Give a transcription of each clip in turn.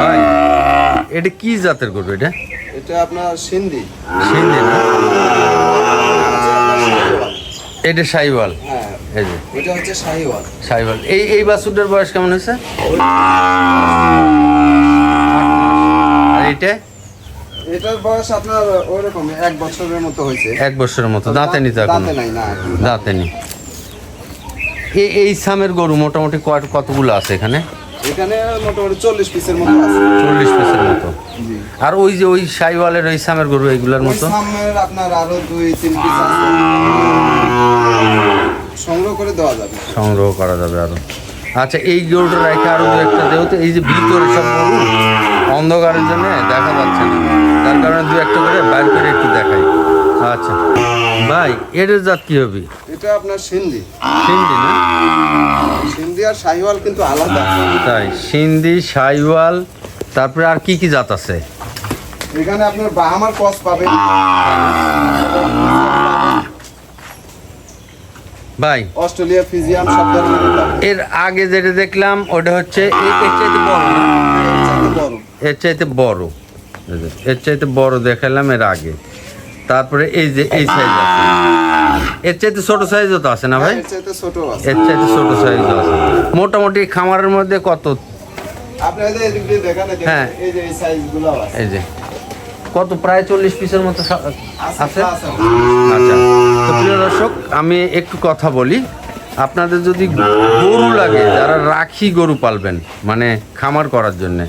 ভাই এটা কি জাতের গরু এটা? এটা আপনার সিন্ধি। সিন্ধি না? এটা সাইওয়াল হ্যাঁ এই যে। এটা হচ্ছে শাহিওয়াল সাইওয়াল এই এই বাছুরটার বয়স কেমন হয়েছে? আর এইটা এটার বয়স আপনার ওইরকম এক বছরের মতো হয়েছে। এক বছরের মতো। দাঁতে এখন দাঁতে নাই না। দাঁতে নি এই এই সামের গরু মোটামুটি কয় কতগুলো আছে এখানে? এখানে মোটামুটি চল্লিশ পিসের মতো আছে। চল্লিশ পিসের মতো। আর ওই যে ওই সাইওয়ালের ওই সামের গরু এইগুলোর মতো? সামনের আপনার আরও দুই তিন পিস আছে। সংগ্রহ করে দেওয়া যাবে। সংগ্রহ করা যাবে আরও। আচ্ছা এই গরুটা রেখে আরও দু একটা দেও তো। এই যে ভিতরে সব গরু অন্ধকারের জন্য দেখা যাচ্ছে না। তার কারণে দু একটা করে বাইর করে একটু দেখাই। আচ্ছা। ভাই এটার জাত কি হবে? এটা আপনার সিন্ধি। সিন্ধি না? সিন্ধি আর শাহিওয়াল কিন্তু আলাদা। তাই সিন্ধি সাইওয়াল তারপরে আর কি কি জাত আছে? এখানে আপনার বাহামার কস পাবেন। ভাই অস্ট্রেলিয়া ফিজিয়াম সব এর আগে যেটা দেখলাম ওটা হচ্ছে এর? চাইতে বড়। এর চাইতে বড়। এর চাইতে বড় দেখালাম এর আগে। তারপরে এই যে এই সাইজ আছে। এর চাইতে ছোট সাইজও তো আছে না ভাই? এর চাইতে ছোট আছে। এর চাইতে ছোট সাইজও আছে। মোটামুটি খামারের মধ্যে কত? হ্যাঁ। এই যে এই সাইজগুলো আছে। এই যে। কত? প্রায় চল্লিশ পিসের মতো আছে। আচ্ছা। তো প্রিয় দর্শক আমি একটু কথা বলি। আপনাদের যদি গরু লাগে যারা রাখি গরু পালবেন মানে খামার করার জন্যে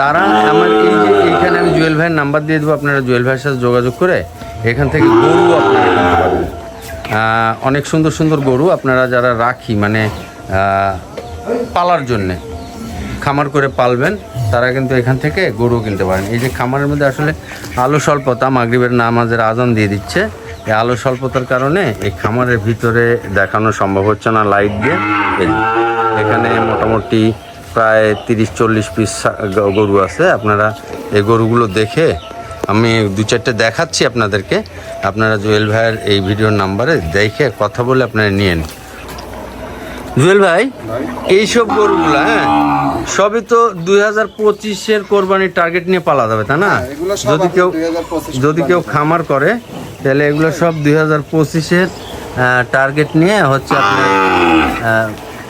তারা আমার এই যে এইখানে আমি জুয়েল ভাইয়ের নাম্বার দিয়ে দেবো। আপনারা জুয়েল ভাইয়ের সাথে যোগাযোগ করে এখান থেকে গরু আপনারা অনেক সুন্দর সুন্দর গরু আপনারা যারা রাখি মানে পালার জন্যে, খামার করে পালবেন, তারা কিন্তু এখান থেকে গরু কিনতে পারেন। এই যে খামারের মধ্যে আসলে আলো স্বল্পতা, মাগরিবের নামাজের আজান দিয়ে দিচ্ছে। এই আলো স্বল্পতার কারণে এই খামারের ভিতরে দেখানো সম্ভব হচ্ছে না লাইট দিয়ে। এখানে মোটামুটি প্রায় তিরিশ চল্লিশ পিস গরু আছে। আপনারা এই গরুগুলো দেখে আমি দু চারটে দেখাচ্ছি আপনাদেরকে। আপনারা জুয়েল ভাইয়ের এই ভিডিওর নাম্বারে দেখে কথা বলে আপনারা নিয়েন জুয়েল ভাই এইসব গরুগুলো হ্যাঁ? সবই তো দুই হাজার পঁচিশের কোরবানির টার্গেট নিয়ে পালা যাবে তাই না? হ্যাঁ, যদি কেউ যদি কেউ খামার করে তাহলে এগুলো সব দুই হাজার পঁচিশের টার্গেট নিয়ে হচ্ছে আপনার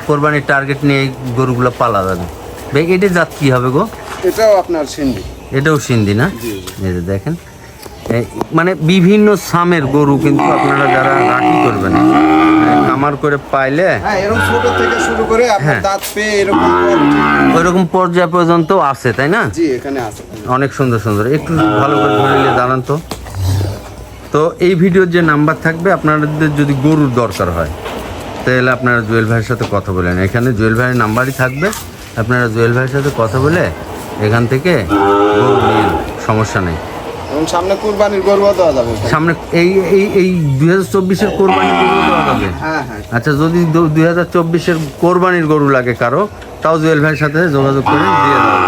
কোরবানির টার্গেট নিয়ে এই গরুগুলো পালা যাবে। ভাই এটি জাত কি হবে গো? এটাও আপনার সিন্ধি। এটাও সিন্ধি না? এই যে দেখেন। মানে বিভিন্ন সামের গরু কিন্তু আপনারা যারা রাখি করবেন মানে খামার করে পাইলে হ্যাঁ ছোট থেকে শুরু করে হ্যাঁ। দাঁত পেয়ে এরকম ওইরকম পর্যায় পর্যন্ত আছে তাই না? জি এখানে আছে। অনেক সুন্দর সুন্দর। একটু ভালো করে ধরে নিয়ে দাঁড়ান তো। তো এই ভিডিওর যে নাম্বার থাকবে আপনাদের যদি গরুর দরকার হয় তাহলে আপনারা জুয়েল ভাইয়ের সাথে কথা বলেন। এখানে জুয়েল ভাইয়ের নাম্বারই থাকবে। আপনারা জুয়েল ভাইয়ের সাথে কথা বলে এখান থেকে গরু সমস্যা নেই। সামনে কুরবানির গরুও দেওয়া যাবে। সামনে এই এই এই দুই হাজার চব্বিশের কোরবানির গরু দেওয়া যাবে? হ্যাঁ হ্যাঁ। আচ্ছা যদি দুই হাজার চব্বিশের কোরবানির গরু লাগে কারও তাও জুয়েল ভাইয়ের সাথে যোগাযোগ করে দিয়ে দেওয়া।